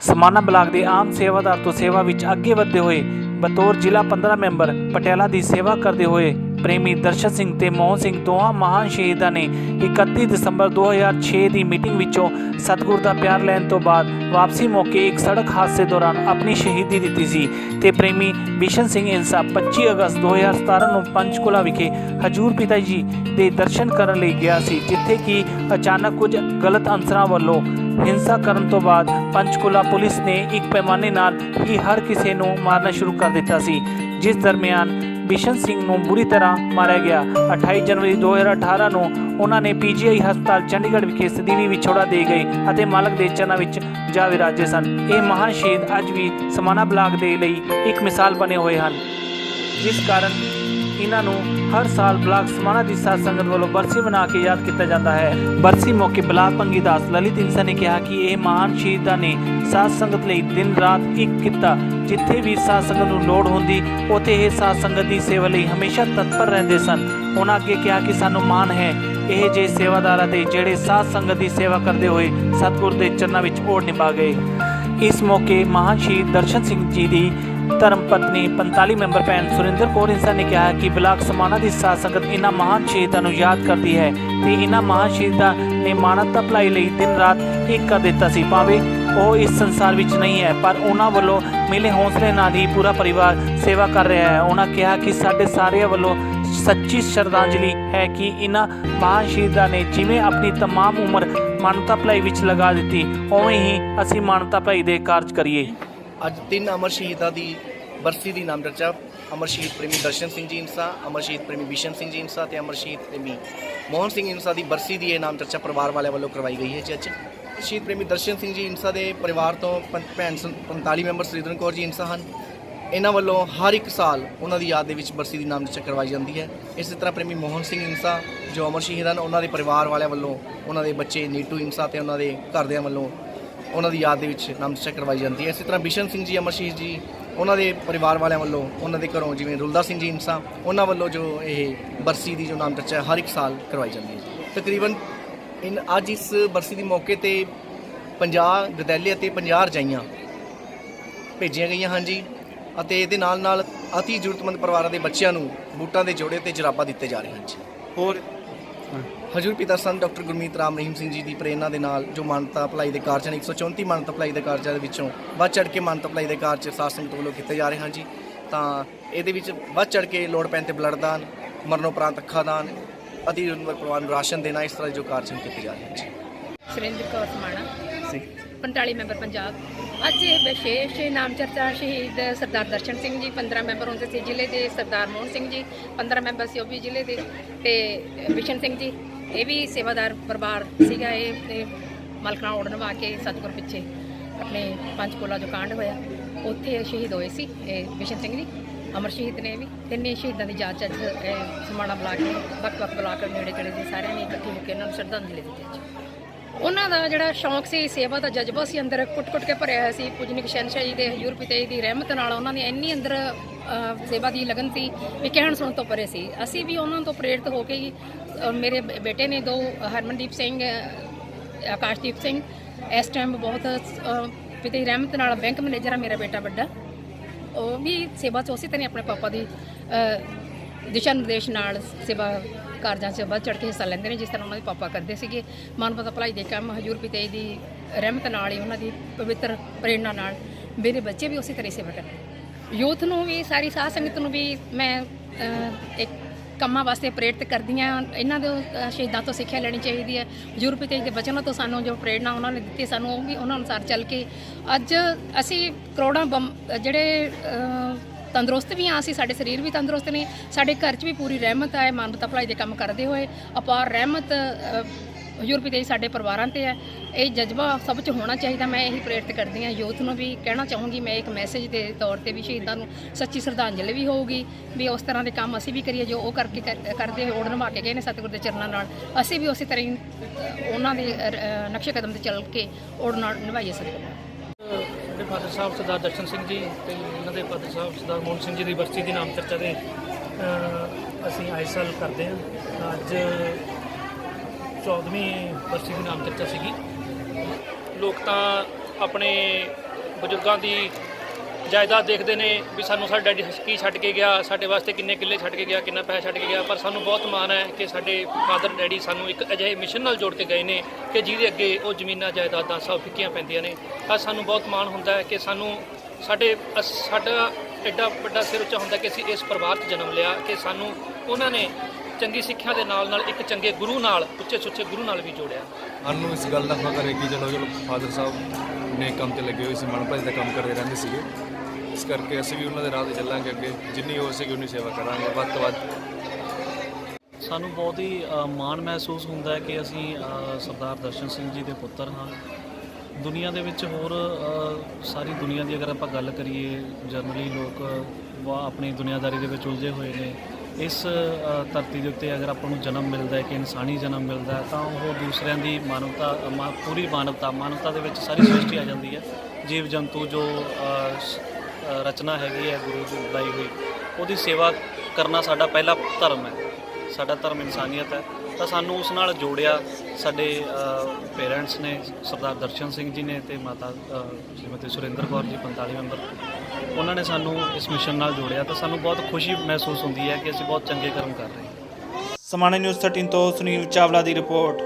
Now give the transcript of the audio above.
ਸਮਾਨਾ block ਦੇ ਆਮ ਸੇਵਾਦਾਰ ਤੋਂ ਸੇਵਾ ਵਿੱਚ ਅੱਗੇ ਵਧਦੇ ਹੋਏ ਬਤੌਰ ਜ਼ਿਲ੍ਹਾ 15 ਮੈਂਬਰ ਪਟਿਆਲਾ ਦੀ ਸੇਵਾ ਕਰਦੇ ਹੋਏ ਪ੍ਰੇਮੀ ਦਰਸ਼ਨ ਸਿੰਘ ਤੇ ਮੋਹਨ ਸਿੰਘ ਦੋਹਾਂ ਮਹਾਨ ਸ਼ਹੀਦਾਂ ਨੇ 31 ਦਸੰਬਰ 2006 ਦੀ ਮੀਟਿੰਗ ਵਿੱਚੋਂ ਸਤਿਗੁਰ ਦਾ ਪਿਆਰ ਲੈਣ ਤੋਂ ਬਾਅਦ ਵਾਪਸੀ ਮੌਕੇ ਇੱਕ ਸੜਕ ਹਾਦਸੇ ਦੌਰਾਨ ਆਪਣੀ ਸ਼ਹੀਦੀ ਦਿੱਤੀ ਸੀ ਤੇ ਪ੍ਰੇਮੀ ਬਿਸ਼ਨ ਸਿੰਘ ਇਨਸਾ 25 ਅਗਸਤ 2017 ਨੂੰ ਪੰਚਕੁਲਾ ਵਿਖੇ ਹਜੂਰ ਪਿਤਾ ਜੀ ਦੇ ਦਰਸ਼ਨ ਕਰਨ ਲਈ ਗਿਆ ਸੀ, ਜਿੱਥੇ ਕਿ ਅਚਾਨਕ ਕੁਝ ਗਲਤ ਅਨਸਰਾਂ ਵੱਲੋਂ ਹਿੰਸਾ ਕਰਨ ਤੋਂ ਬਾਅਦ ਪੰਚਕੂਲਾ ਪੁਲਿਸ ਨੇ ਇੱਕ ਪੈਮਾਨੇ ਨਾਲ ਹੀ ਹਰ ਕਿਸੇ ਨੂੰ ਮਾਰਨਾ ਸ਼ੁਰੂ ਕਰ ਦਿੱਤਾ ਸੀ, ਜਿਸ ਦਰਮਿਆਨ ਬਿਸ਼ਨ ਸਿੰਘ ਨੂੰ ਬੁਰੀ ਤਰ੍ਹਾਂ ਮਾਰਿਆ ਗਿਆ। 28 ਜਨਵਰੀ 2018 ਨੂੰ ਉਹਨਾਂ ਨੇ ਪੀਜੀਆਈ ਹਸਪਤਾਲ ਚੰਡੀਗੜ੍ਹ ਵਿਖੇ ਸਦੀਵੀ ਵਿਛੋੜਾ ਦੇ ਗਏ ਅਤੇ ਮਾਲਕ ਦੇ ਚਰਨਾਂ ਵਿੱਚ ਜਾ ਵਿਰਾਜੇ ਸਨ। ਇਹ ਮਹਾਨ ਸ਼ਹੀਦ ਅੱਜ ਵੀ ਸਮਾਨਾ ਬਲਾਕ ਦੇ ਲਈ ਇੱਕ ਮਿਸਾਲ ਬਣੇ ਹੋਏ ਹਨ। ਜਿਸ ਕਾਰਨ ਇਹਨਾਂ ਨੂੰ ਹਰ ਸਾਲ ਬਲਾਕ ਸਮਾਣਾ ਦੀ ਸਾਧ ਸੰਗਤ ਵੱਲੋਂ ਬਰਸੀ ਮਨਾ ਕੇ ਯਾਦ ਕੀਤਾ ਜਾਂਦਾ ਹੈ। ਬਰਸੀ ਮੌਕੇ ਬਲਾਕ ਪੰਗੀ ਦਾਸ ਲਲਿਤ ਇਨਸਾ ਨੇ ਕਿਹਾ ਕਿ ਇਹ ਮਹਾਨ ਸ਼ਹੀਦਾਂ ਨੇ ਸਾਧ ਸੰਗਤ ਲਈ ਦਿਨ ਰਾਤ ਇੱਕ ਕੀਤਾ। ਜਿੱਥੇ ਵੀ ਸਾਧ ਸੰਗਤ ਨੂੰ ਲੋੜ ਹੁੰਦੀ, ਉੱਥੇ ਇਹ ਸਾਧ ਸੰਗਤ ਦੀ ਸੇਵਾ ਲਈ ਹਮੇਸ਼ਾ ਤਤਪਰ ਰਹਿੰਦੇ ਸਨ। ਉਹਨਾਂ ਅੱਗੇ ਕਿਹਾ ਕਿ ਸਾਨੂੰ ਮਾਣ ਹੈ। ਇਹ ਜੇ ਸੇਵਾਦਾਰਾਂ ਤੇ ਜਿਹੜੇ ਸਾਧ ਸੰਗਤ ਦੀ ਸੇਵਾ ਕਰਦੇ ਹੋਏ ਸਤਿਗੁਰ ਦੇ ਚਰਨਾਂ ਵਿੱਚ ਓੜ ਨਿਭਾ ਗਏ। ਇਸ ਮੌਕੇ ਮਹਾਨ ਸ਼ਹੀਦ ਦਰਸ਼ਨ ਸਿੰਘ ਜੀ ਦੀ ਧਰਮ ਪਤਨੀ 45 ਮੈਂਬਰ ਭੈਣ ਸੁਰਿੰਦਰ ਕੌਰ ਇੰਸਾ ਨੇ ਕਿਹਾ ਕਿ ਬਲਾਕ ਸਮਾਣਾ ਦੀ ਸਾਧ ਸੰਗਤ ਇਹਨਾਂ ਮਹਾਨ ਸ਼ਹੀਦਾਂ ਨੂੰ ਯਾਦ ਕਰਦੀ ਹੈ ਤੇ ਇਹਨਾਂ ਮਹਾਨ ਸ਼ਹੀਦਾਂ ਨੇ ਮਾਨਵਤਾ ਭਲਾਈ ਲਈ ਦਿਨ ਰਾਤ ਇੱਕ ਕਰ ਦਿੱਤਾ ਸੀ ਭਾਵੇਂ ਉਹ ਇਸ ਸੰਸਾਰ ਵਿੱਚ ਨਹੀਂ ਹੈ ਪਰ ਉਹਨਾਂ ਵੱਲੋਂ ਮਿਲੇ ਹੌਸਲੇ ਨਾਲ ਹੀ ਪੂਰਾ ਪਰਿਵਾਰ ਸੇਵਾ ਕਰ ਰਿਹਾ ਹੈ ਉਹਨਾਂ ਕਿਹਾ ਕਿ ਸਾਡੇ ਸਾਰਿਆਂ ਵੱਲੋਂ ਸੱਚੀ ਸ਼ਰਧਾਂਜਲੀ ਹੈ ਕਿ ਇਹਨਾਂ ਮਹਾਨ ਸ਼ਹੀਦਾਂ ਨੇ ਜਿਵੇਂ ਆਪਣੀ तमाम ਉਮਰ ਮਾਨਵਤਾ ਭਲਾਈ ਵਿੱਚ ਲਗਾ ਦਿੱਤੀ ਉਵੇਂ ਹੀ ਅਸੀਂ ਮਾਨਵਤਾ ਭਲਾਈ ਦੇ ਕਾਰਜ ਕਰੀਏ ਅੱਜ ਤਿੰਨ ਅਮਰ ਸ਼ਹੀਦਾਂ ਦੀ ਬਰਸੀ ਦੀ ਨਾਮ ਚਰਚਾ, ਅਮਰ ਸ਼ਹੀਦ ਪ੍ਰੇਮੀ ਦਰਸ਼ਨ ਸਿੰਘ ਜੀ ਇਨਸਾ, ਅਮਰ ਸ਼ਹੀਦ ਪ੍ਰੇਮੀ ਬਿਸ਼ਨ ਸਿੰਘ ਜੀ ਇਨਸਾ ਤੇ ਅਮਰ ਸ਼ਹੀਦ ਪ੍ਰੇਮੀ ਮੋਹਨ ਸਿੰਘ ਇਨਸਾ ਦੀ ਬਰਸੀ ਦੀ ਇਹ ਨਾਮ ਚਰਚਾ ਪਰਿਵਾਰ ਵਾਲਿਆਂ ਵੱਲੋਂ ਕਰਵਾਈ ਗਈ ਹੈ ਜੀ ਅੱਜ। ਸ਼ਹੀਦ ਪ੍ਰੇਮੀ ਦਰਸ਼ਨ ਸਿੰਘ ਜੀ ਇਨਸਾ ਦੇ ਪਰਿਵਾਰ ਤੋਂ ਪੰ- ਭੈਣ ਸੰ- 45 ਮੈਂਬਰ ਸ੍ਰੀਧਰਨ ਕੌਰ ਜੀ ਇਨਸਾ ਹਨ। ਇਹਨਾਂ ਵੱਲੋਂ ਹਰ ਇੱਕ ਸਾਲ ਉਹਨਾਂ ਦੀ ਯਾਦ ਦੇ ਵਿੱਚ ਬਰਸੀ ਦੀ ਨਾਮ ਚਰਚਾ ਕਰਵਾਈ ਜਾਂਦੀ ਹੈ। ਇਸੇ ਤਰ੍ਹਾਂ ਪ੍ਰੇਮੀ ਮੋਹਨ ਸਿੰਘ ਇਨਸਾ ਜੋ ਅਮਰ ਸ਼ਹੀਦ ਹਨ, ਉਹਨਾਂ ਦੇ ਪਰਿਵਾਰ ਵਾਲਿਆਂ ਵੱਲੋਂ ਉਹਨਾਂ ਦੇ ਬੱਚੇ ਨੀਟੂ ਇਨਸਾ ਤੇ ਉਹਨਾਂ ਦੇ ਘਰਦਿਆਂ ਵੱਲੋਂ ਉਹਨਾਂ ਦੀ ਯਾਦ ਦੇ ਵਿੱਚ ਨਾਮ ਚਰਚਾ ਕਰਵਾਈ ਜਾਂਦੀ ਹੈ। ਇਸੇ ਤਰ੍ਹਾਂ ਬਿਸ਼ਨ ਸਿੰਘ ਜੀ ਅਮਰ ਸ਼ਹੀਦ ਜੀ ਉਹਨਾਂ ਦੇ ਪਰਿਵਾਰ ਵਾਲਿਆਂ ਵੱਲੋਂ ਉਹਨਾਂ ਦੇ ਘਰੋਂ ਜਿਵੇਂ ਰੁਲਦਾ ਸਿੰਘ ਜੀ ਇਨਸਾ ਉਹਨਾਂ ਵੱਲੋਂ ਜੋ ਇਹ ਬਰਸੀ ਦੀ ਜੋ ਨਾਮ ਚਰਚਾ ਹਰ ਇੱਕ ਸਾਲ ਕਰਵਾਈ ਜਾਂਦੀ ਹੈ। ਤਕਰੀਬਨ ਇਨ ਅੱਜ ਇਸ ਬਰਸੀ ਦੇ ਮੌਕੇ ਤੇ 50 ਗਦੈਲੇ ਅਤੇ 50 ਰਜਾਈਆਂ ਭੇਜੀਆਂ ਗਈਆਂ ਹਨ ਜੀ ਅਤੇ ਇਹਦੇ ਨਾਲ ਨਾਲ ਅਤੀ ਜ਼ਰੂਰਤਮੰਦ ਪਰਿਵਾਰਾਂ ਦੇ ਬੱਚਿਆਂ ਨੂੰ ਬੂਟਾਂ ਦੇ ਜੋੜੇ ਤੇ ਜਰਾਬਾਂ ਦਿੱਤੇ ਜਾ ਰਹੇ ਹਨ ਜੀ ਹੋਰ? ਹਜੂਰ ਪਿਤਾ ਸੰਤ ਡਾਕਟਰ ਗੁਰਮੀਤ ਰਾਮ ਰਹੀਮ ਸਿੰਘ ਜੀ ਦੀ ਪ੍ਰੇਰਣਾ ਦੇ ਨਾਲ ਜੋ ਮਾਨਤਾ ਭਲਾਈ ਦੇ ਕਾਰਜ ਹਨ 134 ਮਾਨਤਾ ਭਲਾਈ ਦੇ ਕਾਰਜਾਂ ਦੇ ਵਿੱਚੋਂ ਵੱਧ ਚੜ ਕੇ ਮਾਨਤਾ ਭਲਾਈ ਦੇ ਕਾਰਜ ਸਾਧ ਸੰਗਤ ਵੱਲੋਂ ਕੀਤੇ ਜਾ ਰਹੇ ਹਨ ਜੀ। ਤਾਂ ਇਹਦੇ ਵਿੱਚ ਵੱਧ ਚੜ ਕੇ ਲੋੜ ਪੈਣ ਤੇ ਬਲੱਡ ਦਾਨ ਮਰਨੋਪਰਾਂਤ ਅੱਖਾਂ ਦਾਨ ਅਤੀ ਜ਼ਰੂਰਤਮੰਦ ਪਰਿਵਾਰ ਨੂੰ ਰਾਸ਼ਨ ਦੇਣਾ ਇਸ ਤਰ੍ਹਾਂ ਦੇ ਜੋ ਕਾਰਜ ਕੀਤੇ ਜਾ ਰਹੇ ਹਨ ਜੀ। ਸੁਰਿੰਦਰ ਕੌਰ ਸਮਾਣਾ। ਜੀ। 45 ਮੈਂਬਰ ਪੰਜਾਬ। ਅੱਜ ਇਹ ਵਿਸ਼ੇਸ਼ ਨਾਮ ਚਰਚਾ ਸ਼ਹੀਦ ਸਰਦਾਰ ਦਰਸ਼ਨ ਸਿੰਘ ਜੀ 15 ਮੈਂਬਰ ਹੁੰਦੇ ਸੀ ਜ਼ਿਲ੍ਹੇ ਦੇ ਸਰਦਾਰ ਮੋਹਨ ਸਿੰਘ ਜੀ 15 ਮੈਂਬਰ ਸੀ ਉਹ ਵੀ ਜ਼ਿਲ੍ਹੇ ਦੇ ਤੇ ਬਿਸ਼ਨ ਸਿੰਘ ਜੀ। ਇਹ ਵੀ ਸੇਵਾਦਾਰ ਪਰਿਵਾਰ ਸੀਗਾ ਇਹ, ਤੇ ਮਲਕਣਾ ਉੜਨ ਕੇ ਸਤਿਗੁਰ ਪਿੱਛੇ ਆਪਣੇ ਪੰਚਕੂਲਾ ਜੋ ਕਾਂਡ ਹੋਇਆ। ਉੱਥੇ ਸ਼ਹੀਦ ਹੋਏ ਸੀ, ਇਹ ਬਿਸ਼ਨ ਸਿੰਘ ਜੀ, ਅਮਰ ਸ਼ਹੀਦ ਨੇ ਵੀ, ਤਿੰਨੇ ਸ਼ਹੀਦਾਂ ਦੀ ਯਾਦ 'ਚ ਅੱਜ ਸਮਾਣਾ ਬਲਾਕ ਨੇ ਵੱਖ-ਵੱਖ ਬਲਾਕ ਨੇੜੇ ਤੇੜੇ ਦੇ ਸਾਰਿਆਂ ਨੇ ਇਕੱਠੇ ਹੋ ਕੇ ਇਹਨਾਂ ਨੂੰ ਸ਼ਰਧਾਂਜਲੀ ਦਿੱਤੀ ਅੱਜ। ਉਹਨਾਂ ਦਾ ਜਿਹੜਾ ਸ਼ੌਂਕ ਸੀ, ਸੇਵਾ ਦਾ ਜਜ਼ਬਾ ਸੀ, ਅੰਦਰ ਕੁੱਟ-ਕੁੱਟ ਕੇ ਭਰਿਆ ਹੋਇਆ ਸੀ, ਪੂਜਨੀਕ ਸ਼ਹਿਨशाह ਜੀ ਦੇ ਹਜ਼ੂਰ ਪਿਤਾ ਜੀ ਦੀ ਰਹਿਮਤ ਨਾਲ ਉਹਨਾਂ ਦੀ ਇੰਨੀ ਅੰਦਰ ਸੇਵਾ ਦੀ ਲਗਨ ਸੀ, ਵੀ ਕਹਿਣ ਸੁਣ ਤੋਂ ਪਰੇ ਸੀ। ਅਸੀਂ ਵੀ ਉਹਨਾਂ ਤੋਂ ਪ੍ਰੇਰਿਤ ਹੋ ਕੇ ਹੀ ਅ, ਮੇਰੇ ਬ- ਬੇਟੇ ਨੇ ਦੋ ਹਰਮਨਦੀਪ ਸਿੰਘ ਆਕਾਸ਼ਦੀਪ ਸਿੰਘ। ਇਸ ਟਾਈਮ ਬਹੁਤ ਅ, ਪਿਤਾ ਦੀ ਰਹਿਮਤ ਨਾਲ ਬੈਂਕ ਮੈਨੇਜਰ ਆ ਮੇਰਾ ਬੇਟਾ ਵੱਡਾ। ਉਹ ਵੀ ਸੇਵਾ 'ਚ ਉਸੇ ਤਰ੍ਹਾਂ ਹੀ ਆਪਣੇ ਪਾਪਾ ਦੀ ਦਿਸ਼ਾ ਨਿਰਦੇਸ਼ ਨਾਲ ਸੇਵਾ ਕਾਰਜਾਂ 'ਚ ਵੱਧ ਚੜ੍ਹ ਕੇ ਹਿੱਸਾ ਲੈਂਦੇ ਨੇ ਜਿਸ ਤਰ੍ਹਾਂ ਉਹਨਾਂ ਦੇ ਪਾਪਾ ਕਰਦੇ ਸੀਗੇ। ਮਾਨਵਤਾ ਭਲਾਈ ਦੇ ਕੰਮ ਹਜੂਰ ਪਿਤਾ ਜੀ ਦੀ ਰਹਿਮਤ ਨਾਲ ਹੀ ਉਹਨਾਂ ਦੀ ਪਵਿੱਤਰ ਪ੍ਰੇਰਣਾ ਨਾਲ ਮੇਰੇ ਬੱਚੇ ਵੀ ਉਸੇ ਤਰ੍ਹਾਂ ਸੇਵਾ ਕਰਦੇ ਯੂਥ ਨੂੰ ਵੀ ਸਾਰੀ ਸਾਧ ਸੰਗਤ ਨੂੰ ਵੀ ਮੈਂ ਇੱਕ ਕੰਮਾਂ ਵਾਸਤੇ ਪ੍ਰੇਰਿਤ ਕਰਦੀਆਂ ਇਹਨਾਂ ਦੇ ਸ਼ਹੀਦਾਂ ਤੋਂ ਸਿੱਖਿਆ ਲੈਣੀ ਚਾਹੀਦੀ ਹੈ। ਹਜ਼ੂਰ ਪਿਤਾ ਦੇ ਬਚਨਾਂ ਤੋਂ ਸਾਨੂੰ ਜੋ ਪ੍ਰੇਰਣਾ ਉਹਨਾਂ ਨੇ ਦਿੱਤੀ ਸਾਨੂੰ ਉਹ ਵੀ ਉਹਨਾਂ ਅਨੁਸਾਰ ਚੱਲ ਕੇ ਅੱਜ ਅਸੀਂ ਕਰੋੜਾਂ ਬੰਮ ਜਿਹੜੇ ਤੰਦਰੁਸਤ ਵੀ ਹਾਂ ਅਸੀਂ ਸਾਡੇ ਸਰੀਰ ਵੀ ਤੰਦਰੁਸਤ ਨੇ ਸਾਡੇ ਘਰ 'ਚ ਵੀ ਪੂਰੀ ਰਹਿਮਤ ਹੈ ਮਾਨਵਤਾ ਭਲਾਈ ਦੇ ਕੰਮ ਕਰਦੇ ਹੋਏ। ਅਪਾਰ ਰਹਿਮਤ ਅ, ਹਜ਼ੂਰ ਪਿਤਾ ਸਾਡੇ ਪਰਿਵਾਰਾਂ ਤੇ ਹੈ। ਇਹ ਜਜ਼ਬਾ ਸਭ 'ਚ ਹੋਣਾ ਚਾਹੀਦਾ, ਮੈਂ ਇਹੀ ਪ੍ਰੇਰਿਤ ਕਰਦੀ ਹਾਂ ਯੂਥ ਨੂੰ ਵੀ ਕਹਿਣਾ ਚਾਹੂੰਗੀ, ਮੈਂ ਇੱਕ ਮੈਸੇਜ ਦੇ ਤੌਰ ਤੇ ਵੀ ਸ਼ਹੀਦਾਂ ਨੂੰ ਸੱਚੀ ਸ਼ਰਧਾਂਜਲੀ ਵੀ ਹੋਊਗੀ, ਵੀ ਉਸ ਤਰ੍ਹਾਂ ਦੇ ਕੰਮ ਅਸੀਂ ਵੀ ਕਰੀਏ, ਜੋ ਉਹ ਕਰਕੇ ਕਰ- ਕਰਦੇ ਹੋਏ ਨਿਭਾ ਕੇ ਗਏ ਨੇ ਸਤਿਗੁਰ ਦੇ ਚਰਨਾਂ ਨਾਲ, ਅਸੀਂ ਵੀ ਉਸੇ ਤਰ੍ਹਾਂ ਹੀ ਉਹਨਾਂ ਦੇ ਨਕਸ਼ੇ ਕਦਮ ਤੇ ਚੱਲ ਕੇ ਓੜ ਨਾਲ ਨਿਭਾਈਏ ਸਤਿਗੁਰ ਸਾਡੇ ਫਾਦਰ ਸਾਹਿਬ ਸਰਦਾਰ ਦਰਸ਼ਨ ਸਿੰਘ ਜੀ ਤੇ ਉਹਨਾਂ ਦੇ ਫਾਦਰ ਸਾਹਿਬ ਸਰਦਾਰ ਮੋਹਨ ਸਿੰਘ ਜੀ ਦੀ ਬਰਸੀ ਦੀ ਨਾਮ ਚਰਚਾ ਦੇ ਅਸੀਂ ਆਏ ਸਾਲ ਕਰਦੇ ਹਾਂ। ਅੱਜ 14ਵੀਂ ਬਰਸੀ ਦੀ ਨਾਮ ਚਰਚਾ ਸੀਗੀ। ਲੋਕ ਤਾਂ ਆਪਣੇ ਬਜ਼ੁਰਗਾਂ ਦੀ ਜਾਇਦਾਦ ਦੇਖਦੇ ਨੇ ਵੀ ਸਾਨੂੰ ਸਾਡਾ ਡੈਡੀ ਕੀ ਛੱਡ ਕੇ ਗਿਆ, ਸਾਡੇ ਵਾਸਤੇ ਕਿੰਨੇ ਕਿੱਲੇ ਛੱਡ ਕੇ ਗਿਆ, ਕਿੰਨਾ ਪੈਸਾ ਛੱਡ ਕੇ ਗਿਆ, ਪਰ ਸਾਨੂੰ ਬਹੁਤ ਮਾਣ ਹੈ ਕਿ ਸਾਡੇ ਫਾਦਰ ਡੈਡੀ ਸਾਨੂੰ ਇੱਕ ਅਜਿਹੇ ਮਿਸ਼ਨ ਨਾਲ ਜੋੜ ਕੇ ਗਏ ਨੇ ਕਿ ਜਿਹਦੇ ਅੱਗੇ ਉਹ ਜ਼ਮੀਨਾਂ, ਜਾਇਦਾਦਾਂ ਸਭ ਫਿੱਕੀਆਂ ਪੈਂਦੀਆਂ ਨੇ। ਅੱਜ ਸਾਨੂੰ ਬਹੁਤ ਮਾਣ ਹੁੰਦਾ ਹੈ ਕਿ ਸਾਨੂੰ ਸਾਡੇ ਅਸ- ਸਾਡਾ ਐਡਾ ਵੱਡਾ ਸਿਰ ਉੱਚਾ ਹੁੰਦਾ ਕਿ ਅਸੀਂ ਇਸ ਪਰਿਵਾਰ 'ਚ ਜਨਮ ਲਿਆ, ਕਿ ਸਾਨੂੰ ਉਹਨਾਂ ਨੇ ਚੰਗੀ ਸਿੱਖਿਆ ਦੇ ਨਾਲ ਨਾਲ ਇੱਕ ਚੰਗੇ ਗੁਰੂ ਨਾਲ ਉੱਚੇ ਸੁੱਚੇ ਗੁਰੂ ਨਾਲ ਵੀ ਜੋੜਿਆ। ਸਾਨੂੰ ਇਸ ਗੱਲ ਦਾ ਫਖਰ ਹੈ ਕਿ ਚਲੋ ਚਲੋ ਫਾਦਰ ਸਾਹਿਬ ਨੇ ਕੰਮ ਤੇ ਲੱਗੇ ਹੋਏ ਸੀ ਮਨਪ੍ਰੀਤ ਦਾ ਕੰਮ ਕਰਦੇ ਰਹਿੰਦੇ ਸੀਗੇ। ਇਸ ਕਰਕੇ ਅਸੀਂ ਵੀ ਉਹਨਾਂ ਦੇ ਰਾਹ ਤੇ ਚੱਲਾਂਗੇ ਅੱਗੇ ਜਿੰਨੀ ਹੋ ਸਕੇ ਉਨੀ ਸੇਵਾ ਕਰਾਂਗੇ ਵੱਧ ਤੋਂ ਵੱਧ। ਸਾਨੂੰ ਬਹੁਤ ਹੀ ਅ, ਮਾਣ ਮਹਿਸੂਸ ਹੁੰਦਾ ਹੈ ਕਿ ਅਸੀਂ ਅ, ਸਰਦਾਰ ਦਰਸ਼ਨ ਸਿੰਘ ਜੀ ਦੇ ਪੁੱਤਰ ਹਾਂ। ਦੁਨੀਆ ਦੇ ਵਿੱਚ ਹੋਰ ਅ, ਸਾਰੀ ਦੁਨੀਆ ਦੀ ਅਗਰ ਆਪਾਂ ਗੱਲ ਕਰੀਏ ਜਨਰਲੀ ਲੋਕ ਵਾ ਆਪਣੀ ਦੁਨੀਆਦਾਰੀ ਦੇ ਵਿੱਚ ਉਲਝੇ ਹੋਏ ਨੇ। ਇਸ ਧਰਤੀ ਦੇ ਉੱਤੇ ਅਗਰ ਆਪਾਂ ਨੂੰ ਜਨਮ ਮਿਲਦਾ ਹੈ, ਕਿ ਇਨਸਾਨੀ ਜਨਮ ਮਿਲਦਾ ਹੈ, ਤਾਂ ਉਹ ਦੂਸਰਿਆਂ ਦੀ ਮਾਨਵਤਾ, ਮਾ- ਪੂਰੀ ਮਾਨਵਤਾ ਮਾਨਵਤਾ ਦੇ ਵਿੱਚ ਸਾਰੀ ਸ੍ਰਿਸ਼ਟੀ ਆ ਜਾਂਦੀ ਹੈ। ਜੀਵ ਜੰਤੂ ਜੋ ਰਚਨਾ ਹੈਗੀ ਹੈ, ਗੁਰੂ ਦੀ ਬੁਲਾਈ ਹੋਈ, ਉਹਦੀ ਸੇਵਾ ਕਰਨਾ ਸਾਡਾ ਪਹਿਲਾ ਧਰਮ ਹੈ। ਸਾਡਾ ਧਰਮ ਇਨਸਾਨੀਅਤ ਹੈ। ਤਾਂ ਸਾਨੂੰ ਉਸ ਨਾਲ ਜੋੜਿਆ ਸਾਡੇ ਪੇਰੈਂਟਸ ਨੇ, ਸਰਦਾਰ ਦਰਸ਼ਨ ਸਿੰਘ ਜੀ ਨੇ ਤੇ ਮਾਤਾ ਸ਼੍ਰੀਮਤੀ ਸੁਰਿੰਦਰ ਕੌਰ ਜੀ 45 ਮੈਂਬਰ। ਉਹਨਾਂ ਨੇ ਸਾਨੂੰ ਇਸ ਮਿਸ਼ਨ ਨਾਲ ਜੋੜਿਆ ਤਾਂ ਸਾਨੂੰ ਬਹੁਤ ਖੁਸ਼ੀ ਮਹਿਸੂਸ ਹੁੰਦੀ ਹੈ ਕਿ ਅਸੀਂ ਬਹੁਤ ਚੰਗੇ ਕਰਮ ਕਰ ਰਹੇ ਹਾਂ। ਸਮਾਣੇ ਨਿਊਜ਼ 13 ਤੋਂ ਸੁਨੀਲ ਚਾਵਲਾ ਦੀ ਰਿਪੋਰਟ।